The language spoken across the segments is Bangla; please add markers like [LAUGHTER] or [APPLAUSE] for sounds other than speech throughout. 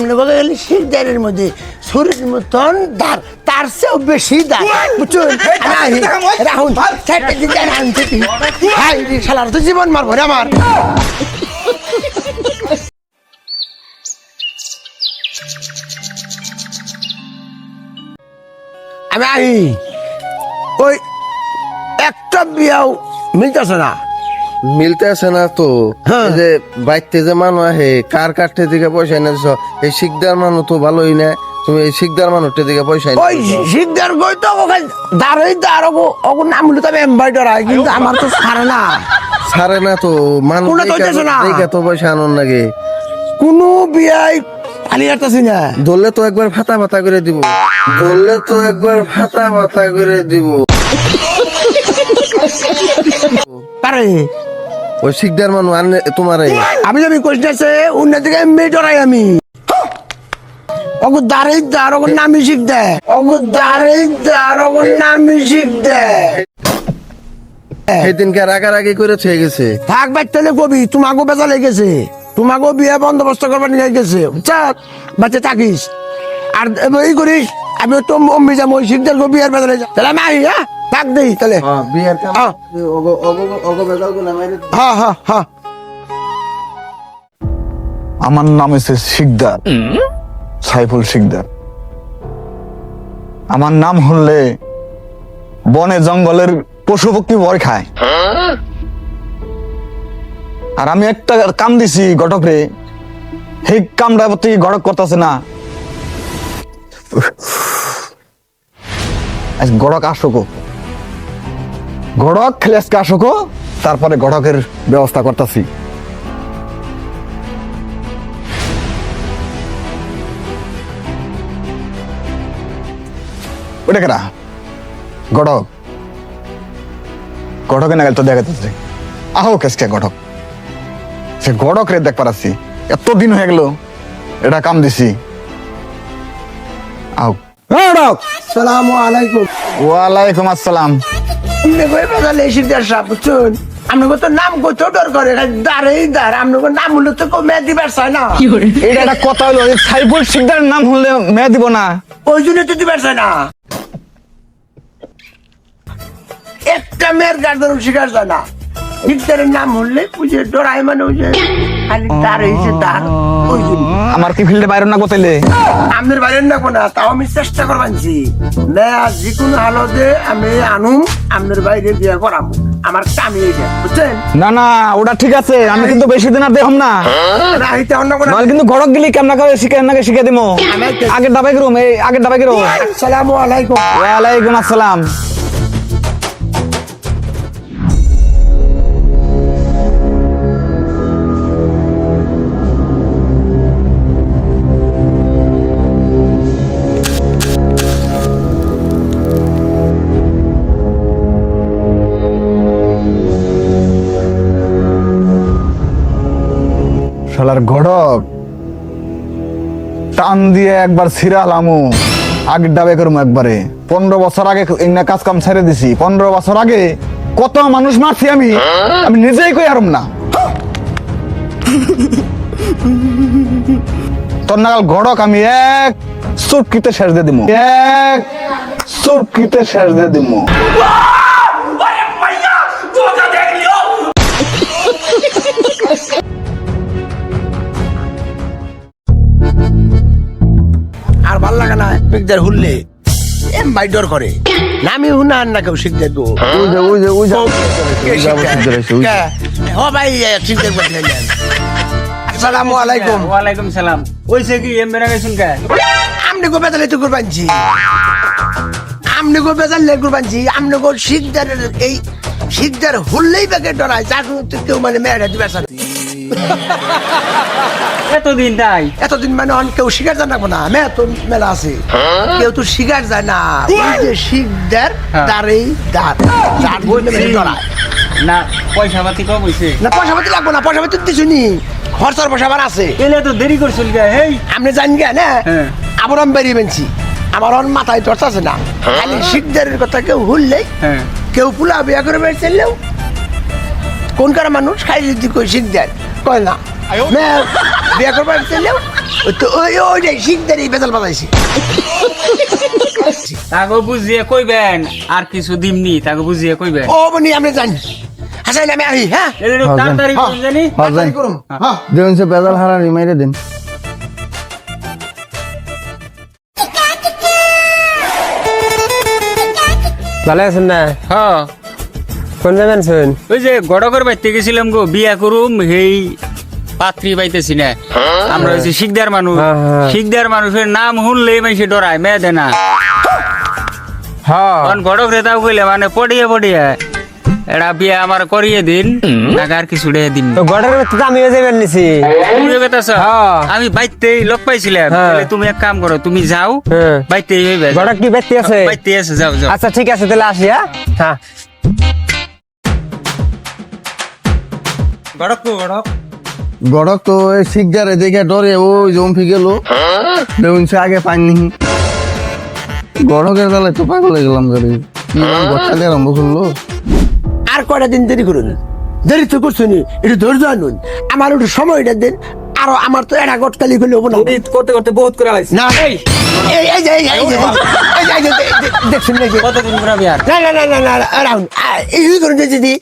আপনি বলে গেলে শিখদারের মধ্যে শরীরের মতন দার তার চেয়েও বেশি বুঝছেন রাহুল শালার তো জীবন মারবো রে আমার। আমি ওই একটা বিয়াও মিলতেছে না। মিলতে আছে না তো। হ্যাঁ। যে বাইতে যে মানুষ আহে কার কাঠে দিকে পয়সা এনে এই শিকদার মানুষ তো ভালোই না। তুমি এই শিকদার মানুষটা দিকে পয়সা ওই শিকদার কই তো? ওকে দাঁড়াই ওগো নাম হলো তবে এমবাইডার হয় কিন্তু আমার তো সারে না। ছাড়ে না তো। মানুষ দেখে- তো পয়সা আনন্দ লাগে কোনো বিয়াই খালি আসতেছি না। ধরলে তো একবার ফাতা ফাতা করে দিব। ধরলে তো একবার ফাতা ফাতা করে দিব। পারে। ওই শিকদার মানুষ আনে তোমার। আমি যদি কোশটাছে অন্য দিকে এমবাইডার আমি। ওগো দাঁড়াই দাঁড় ওগো নামি শিখ দে ওগো দাঁড়াই দাঁড় ওগো নামি শিখ দে সেদিনকে রাগারাগি করে ছেয়ে গেছে। থাক বাচ্চালে কবি তোমাকেও বেজা লেগেছে। তোমাকেও বিয়ে বন্দোবস্ত করবার নিয়ে গেছে। চাক বাচ্চা থাকিস। আর এই করিস আমি তো যাব ওই শিখদের বিয়ের বেজা লেগে তাহলে আমি আহি হ্যাঁ? থাক দেই তাহলে। হ্যাঁ। হ্যাঁ। হ্যাঁ আমার নাম হচ্ছে শিকদার। সাইফুল শিকদার। আমার নাম হলে বনে জঙ্গলের পশু পক্ষী ভয় খায়। আর আমি একটা কাম দিছি ঘটক রে সেই কামটা প্রতি ঘটক করতেছে না। গড়ক আসুক গড়ক খেলে আজকে আসুক তারপরে গড়কের ব্যবস্থা করতেছি। ওটা কেনা গড়ক গড়কে না গেল তো দেখাতেছে আহো কেসকে গড়ক সে গড়ক রে দেখ পারাছি এতদিন হয়ে গেল এটা কাম দিছি। গড়ক সালামু আলাইকুম। ওয়ালাইকুম আসসালাম। কই বেজা লে শিখদের সাপ বুঝছেন আপনাকে তো নাম কই তো ডর করে দাঁড়াই দাঁড় আপনাকে নাম হলো তো কমে দিবার চায় না। এটা একটা কথা হলো সাইফুল নাম হলে মেয়ে দিব না। ওই জন্য তো দিবার চায় না। একটা মেয়ের গার্ডেন শিকার যায় না। নাম হলে বুঝে ডরাই মানে ওই যে খালি হয়েছে ওই জন্য আমার কি ফিল্ডে বাইরে না কোথাইলে আমের না তাও আমি চেষ্টা করবানছি না যে কোনো হালতে আমি আনুম আমের বাইরে বিয়ে করাম। আমার কামি এটা বুঝছেন? না না ওটা ঠিক আছে আমি কিন্তু বেশি দিন আর দেখম না। না হইতে অন্য কোনো নয় কিন্তু গড়ক গেলি কেমন করে শিখে নাকি শিখে দিমো। আগে দাবাই করুম এই আগে ডাবাই করুম আসসালামু আলাইকুম। ওয়ালাইকুম আসসালাম। শালার গড়ক টান দিয়ে একবার ছিড়ালামু আগে ডাবে করব একবারে। পনেরো বছর আগে এমনি কাজ কাম ছেড়ে দিছি। পনেরো বছর আগে কত মানুষ মারছি আমি আমি নিজেই কই আরম না। তোর নাগাল গড়ক আমি এক চুটকিতে শেষ দিয়ে দিমু। এক চুটকিতে শেষ দিয়ে দিমু। পিকদার হুললে এম ডর করে। নামি হুনা আর না কেউ তো ওই যে ওই যে ওই যে কে ওই যে আবার শিকদার এসে, ওই যে। শিখতে ও ভাই করতে আসসালামু আলাইকুম। ওয়ালাইকুম সালাম। কি? এম বেনা গেছুন কে? আমনে গো বেজালে তো কুরবানছি আমনে গো বেজালে কুরবানছি আমনে গো শিখদারের এই শিখদার হুললেই বেগে ডরায়। যা কেউ মানে মেয়েরা সাথে [LAUGHS] এতদিন তাই এতদিন মানে অন কেউ শিকার যায় না না মেয়ে তো মেলা আছে। কেউ তো শিকার যায় না ওই যে শিখদার হ্যাঁ। দাঁড়েই দাঁড় যার ডরায় না পয়সা পাতি কম হইছে। না পয়সা পাতি লাগবো না পয়সা পাতি দিছি নি খরচার পয়সা আবার আছে। এলে তো দেরি করছিল হেই। আপনি জান গে না? হ্যাঁ। আবার আমি বেরিয়ে বেনছি। আমার অন মাথায় দরজা আছে না। খালি শিখদারের কথা কেউ হুললেই হ্যাঁ। কেউ পুলা বিয়া করে বের চললেও কোন কার মানুষ খাই যদি কই শিখদার কয় না বিয়া করবার চললেও তো ওই ওই শিখদারি বেতাল বাজাইছি। তাকে বুঝিয়ে কইবেন আর কিছু দিমনি তাকে বুঝিয়ে কইবেন। ও বনি আমরা জানি। হাসাইলে আমি আহি হ্যাঁ? এদের একটু তাড়াতাড়ি করুন জানি। হ্যাঁ, দেখুন সে বেজাল দিন। ভালো আছেন না? হ্যাঁ। কোন যাবেন শুন ওই যে গড়কর বাইতে গেছিলাম গো বিয়া করুম হেই পাত্রী পাইতেছি না। আমরা হচ্ছে শিকদার মানুষ। হ্যাঁ, হ্যাঁ। শিকদার মানুষের নাম শুনলেই মানুষ ডরায় মেয়ে দেয় না। হ্যাঁ। গড়ক রেতাও কইলে মানে পড়িয়ে পড়িয়ে এটা বিয়া আমার করিয়ে দিন টাকা আর কিছু দিয়ে দিন তো গড়ের তো আমিও যাবেন নিছি। তুমিও কেতাছ? হ্যাঁ। আমি বাইতেই লোক পাইছিলাম। বলে তুমি এক কাম করো তুমি যাও। বাইতেই হইবে। গড়ক কি ব্যক্তি আছে? বাইতে আছে যাও যাও। আচ্ছা ঠিক আছে তাহলে আসি হ্যাঁ। গড়ক তো গড়ক। গড়ক তো এই শিকদারে দেখে ডরে ওই জম্পি গেল। দেখুন সে আগে পাইনি। গড়কের বেলায় তো পাগল হয়ে গেলাম গাড়ি। গড়কালি আরম্ভ করল? আর কয়টা দিন দেরি করুন? দেরি তো করছুনি একটু ধৈর্য আনুন। আমার একটু সময়টা দেন আরও আমার তো এটা গটকালি করলে হব না। করতে করতে বহুত করে লাগছে না এই! এই এই যে এই দেখছেন নাকি কতদিন করে বিয়ার না না না না না না, রাহুল এই করুন যে যদি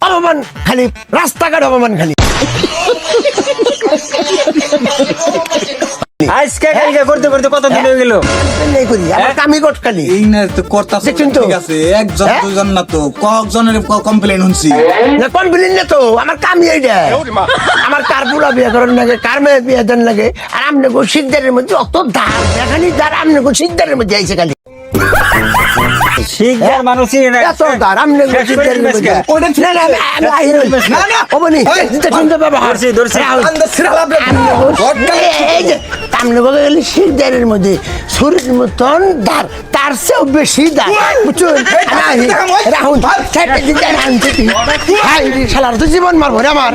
অপমান খালি রাস্তাঘাট অপমান খালি। আজকে কালকে করতে করতে কতদিন হয়ে গেল? এই করি আমার কামি গটকালি এই না তো করতাছ ঠিক আছে একজন হ্যাঁ? দুজন না তো কয়েকজনের কমপ্লেন শুনছি। না কোন বিলিন না তো আমার কামি এইটা। আমার কার পুরা বিয়ে করার লাগে কার মেয়ে বিয়ে দেন লাগে আর আমনে গো সিদ্ধারের মধ্যে অত ধার দেখানি আমনে গো সিদ্ধারের মধ্যে আইছে খালি। মানুষই না এত ধার আমনে গো শেষ করে সিদ্ধারের দিবেস মধ্যে ওটা না না আমি আহির না না ও বনি দেখুন তো বাবা ধরছি, এই যে গেলে মধ্যে শরীর মতন ধার তার চেয়েও বেশি ধার বুঝুন রাহুল ছেটে দিতে রাহুল হাই রে শালার তো জীবন মারবো রে আমার